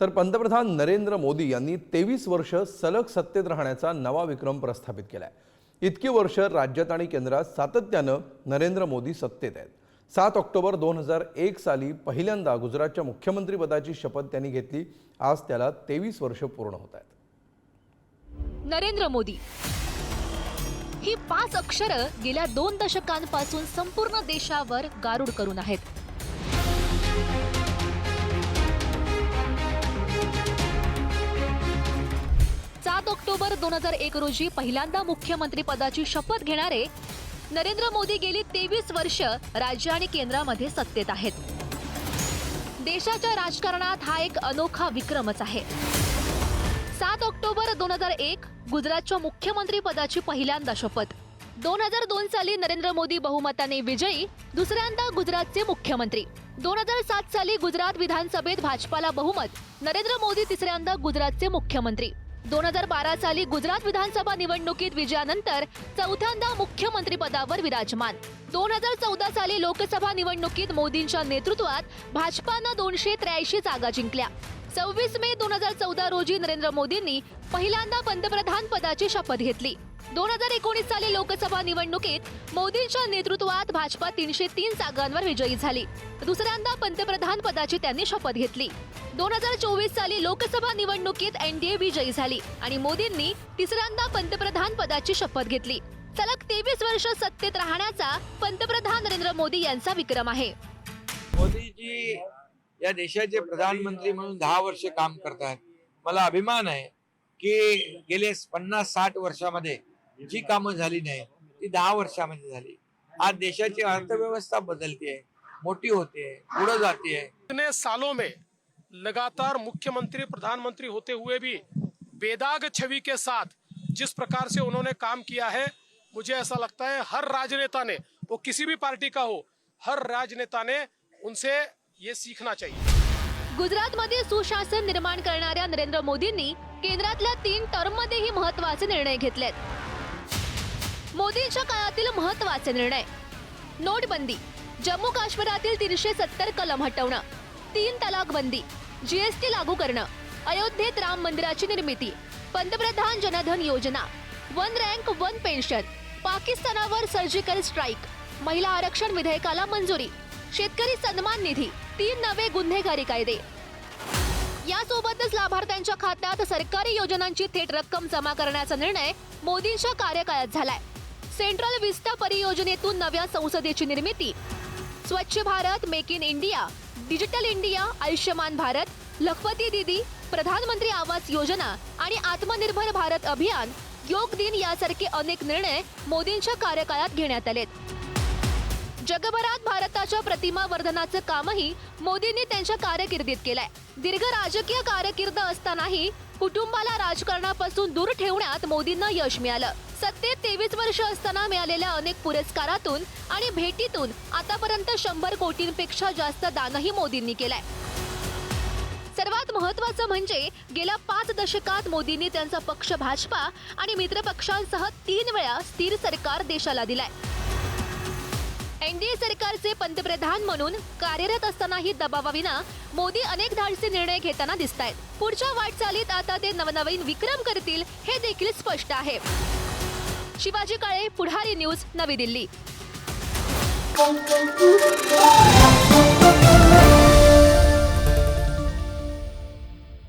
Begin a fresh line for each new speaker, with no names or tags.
तर पंतप्रधान नरेंद्र मोदी यांनी तेवीस वर्ष सलग सत्तेत राहण्याचा नवा विक्रम प्रस्थापित केला आहे इतकी वर्ष राज्यात आणि केंद्रात सातत्यानं नरेंद्र मोदी सत्तेत आहेत. सात ऑक्टोबर दोन हजार एक साली पहिल्यांदा गुजरातच्या मुख्यमंत्रीपदाची शपथ त्यांनी घेतली. आज त्याला तेवीस वर्ष पूर्ण होत आहेत.
नरेंद्र मोदी. ही पाच अक्षरं गेल्या दोन दशकांपासून संपूर्ण देशावर गारुड करून आहेत. दोन हजार एक रोजी पहिल्यांदा मुख्यमंत्री पदाची शपथ घेणारे नरेंद्र मोदी गेली तेवीस वर्ष राज्य आणि केंद्रामध्ये सत्तेत आहेत. देशाच्या राजकारणात हा एक अनोखा विक्रमच आहे. सात ऑक्टोबर दोन हजार एक गुजरातच्या मुख्यमंत्री पदाची पहिल्यांदा शपथ. दोन हजार दोन साली नरेंद्र मोदी बहुमताने विजयी दुसऱ्यांदा गुजरातचे मुख्यमंत्री. दोन हजार सात साली गुजरात विधानसभेत भाजपाला बहुमत नरेंद्र मोदी तिसऱ्यांदा गुजरातचे मुख्यमंत्री. दोन हजार बारा साली गुजरात विधानसभा निवडणुकीत विजयानंतर चौथ्यांदा मुख्यमंत्री पदावर विराजमान. दोन हजार चौदा साली लोकसभा निवडणुकीत मोदींच्या नेतृत्वात भाजपानं दोनशे त्र्याऐंशी जागा जिंकल्या. सव्वीस मे दोन हजार चौदा रोजी नरेंद्र मोदींनी पहिल्यांदा पंतप्रधान पदाची शपथ घेतली. दोन हजार एकोणीस साली लोकसभा निवडणुकीत मोदींच्या नेतृत्वात भाजपा तीनशे तीन जागांवर विजयी झाली. दुसऱ्यांदा पंतप्रधान पदाची त्यांनी शपथ घेतली. दोन हजार चोवीस साली लोकसभा निवडणुकीत एनडीए विजयी झाली आणि मोदींनी तिसऱ्यांदा पंतप्रधान पदाची शपथ घेतली. सलग तेवीस वर्ष सत्तेत राहण्याचा पंतप्रधान नरेंद्र मोदी यांचा विक्रम आहे.
मोदीजी या देशाचे प्रधानमंत्री म्हणून दहा वर्ष काम करतात मला अभिमान आहे की गेले पन्नास साठ वर्षामध्ये जी कामं झाली नाही ती दहा वर्षामध्ये झाली. आज देशाची अर्थव्यवस्था बदलते मोठी होते पुढे जाते
इतने सालों में लगातार मुख्यमंत्री प्रधानमंत्री होते हुए भी बेदाग छवि के साथ जिस प्रकार से उन्होंने काम किया है मुझे ऐसा लगता है हर राजनेता ने वो किसी भी पार्टी का हो हर राजनेता ने उनसे ये सीखना चाहिए।
गुजरातमध्ये सुशासन निर्माण करणाऱ्या नरेंद्र मोदींनी केंद्रातल्या तीन टर्ममध्येही महत्त्वाचे निर्णय घेतलेत. मोदींच्या काळातील महत्त्वाचे निर्णय. नोटबंदी. जम्मू काश्मीरातील तीनशे सत्तर कलम हटवणं. तीन तलाक बंदी जीएसटी लागू करणं. अयोध्येत राम मंदिराची निर्मिती. पंतप्रधान जनधन योजना. One rank one pension. पाकिस्तानावर surgical strike. महिला आरक्षण विधेयकाला मंजुरी. शेतकरी सन्मान निधी. तीन नवे गुन्हेगारी कायदे. यासोबतच लाभार्थ्यांच्या खात्यात सरकारी योजनांची थेट रक्कम जमा करण्याचा निर्णय मोदींच्या कार्यकाळात झालाय. सेंट्रल विस्टा परियोजनेतून नव्या संसदेची निर्मिती. Swachh Bharat make in India digital India Ayushman Bharat Lakhpati Didi प्रधानमंत्री आवास योजना आणि आत्मनिर्भर भारत अभियान योग दिन यासारखे अनेक निर्णय मोदींच्या कार्यकाळात घेण्यात आलेत. जगभरात भारताच्या प्रतिमा वर्धनाचं कामही मोदींनी त्यांच्या कारकिर्दीत केलंय. दीर्घ राजकीय कारकीर्द असतानाही कुटुंबाला राजकारणापासून दूर ठेवण्यात मोदींना यश मिळालं. सत्तेत तेवीस वर्ष असताना मिळालेल्या अनेक पुरस्कारातून आणि भेटीतून आतापर्यंत शंभर कोटींपेक्षा जास्त दानही मोदींनी केलंय. सर्वात महत्वाचं म्हणजे गेल्या पाच दशकात मोदींनी त्यांचा पक्ष भाजपा आणि मित्रपक्षांसह तीन वेळा स्थिर सरकार देशाला दिलाय. एनडीए सरकारचे पंतप्रधान म्हणून कार्यरत असतानाही दबावाविना मोदी अनेक धाडसी निर्णय घेताना दिसत आहेत पुढच्या वाटचालीत आता ते नवनवीन विक्रम करतील हे देखील स्पष्ट आहे. शिवाजी काळे पुढारी न्यूज नवी दिल्ली.